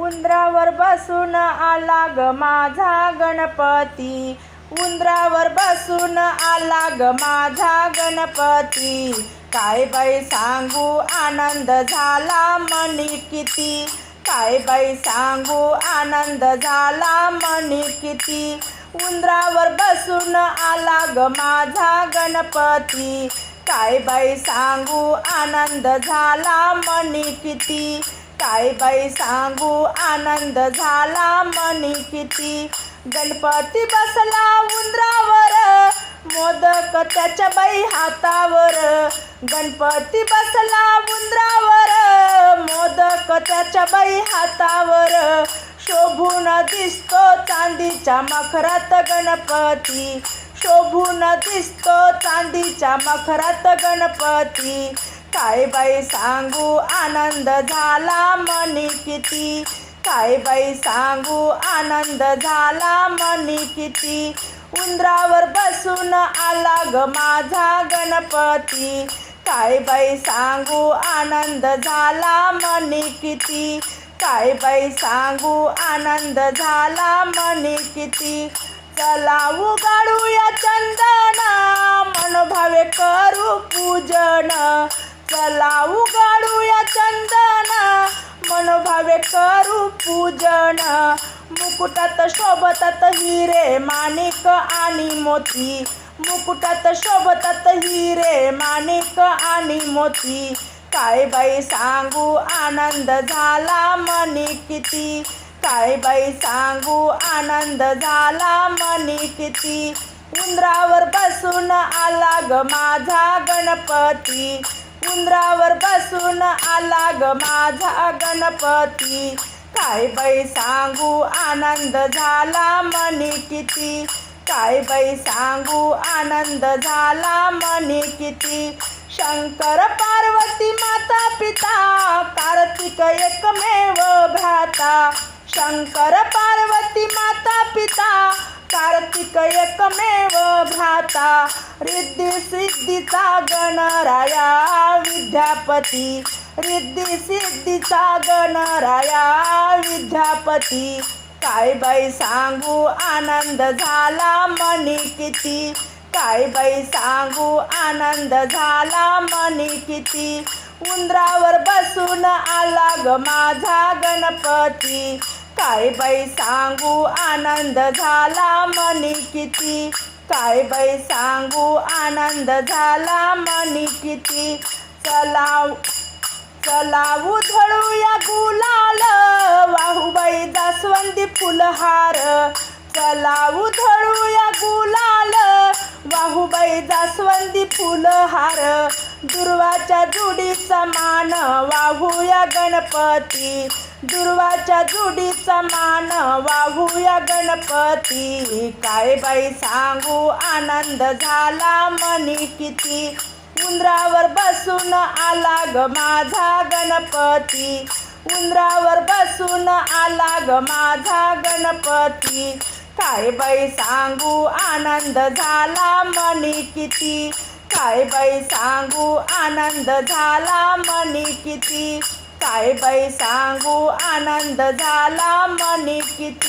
उंदरावर बसून आला ग माझा गणपती. उंदरावर बसून आला ग माझा गणपती. काय बाई सांगू आनंद झाला मनी किती. काय बाई सांगू आनंद झाला मनी किती. उंदरावर बसून आला ग माझा गणपती. काय बाई सांगू आनंद झाला मनी किती. काय बाई सांगू? आनंद झाला मनी किती? गणपती बसला उंदरावर मोदक त्याच्या बाई हातावर. गणपती बसला उंदरावर मोदक त्याच्या बाई हातावर. शोभून दिसतो चांदीच्या मखरात गणपती. शोभून दिसतो चांदीच्या मखरात गणपती. काय बाई सांगू? आनंद झाला मनी किती? काय बाई सांगू? आनंद झाला मनी किती? उंदरावर बसून आला ग माझा गणपती. काय बाई सांगू? आनंद झाला मनी किती? काय बाई सांगू? आनंद झाला मनी किती? चला उगाडूया चंदना मनोभावे करू पूजन. चला उगाडूया चंदन. मनोभावे करू पूजन. मुकुटात शोभतात हिरे माणिक आणि मोती. मुकुटात शोभतात हिरे माणिक आणि मोती. काय बाई सांगू आनंद झाला मनी किती? काय बाई सांगू आनंद झाला मनी किती? उंदरावर बसून आला ग माझा गणपती. उंदरावर बसून आला ग माझा गणपती. काय बाई सांगू आनंद झाला मनी किती. काय बाई सांगू आनंद झाला मनी किती. शंकर पार्वती माता पिता कार्तिक एकमेव भ्राता. शंकर पार्वती माता पिता कार्तिक एकमेव भ्राता रिद्धी सिद्धीचा गणराया विद्यापती. रिद्धी सिद्धीचा गणराया विद्यापती. काय बाई सांगू आनंद झाला मनी किती? काय बाई सांगू आनंद झाला मनी किती? उंदरावर बसून आला ग माझा गणपती. काय बाई सांगू? आनंद झाला मनी किती? काय बाई सांगू? आनंद झाला मनी किती? चला चलावू धळूया गुलाल वाहूबाई जास्वंदी फुलहार. चलावू धळूया गुलाल वाहूबाई जास्वंदी फुलहार. दुर्वाच्या जुडीचा मान वाहूया गणपती. दुर्वाच्या जुडीचा मान वाहूया गणपती. काय बाई सांगू आनंद झाला मनी किती. उंदरावर बसून आला ग माझा गणपती. उंदरावर बसून आला ग माझा गणपती. काय बाई सांगू आनंद झाला मनी किती. काय बाई सांगू आनंद झाला मनी किती. काय बाई सांगू? आनंद झाला मनी किती?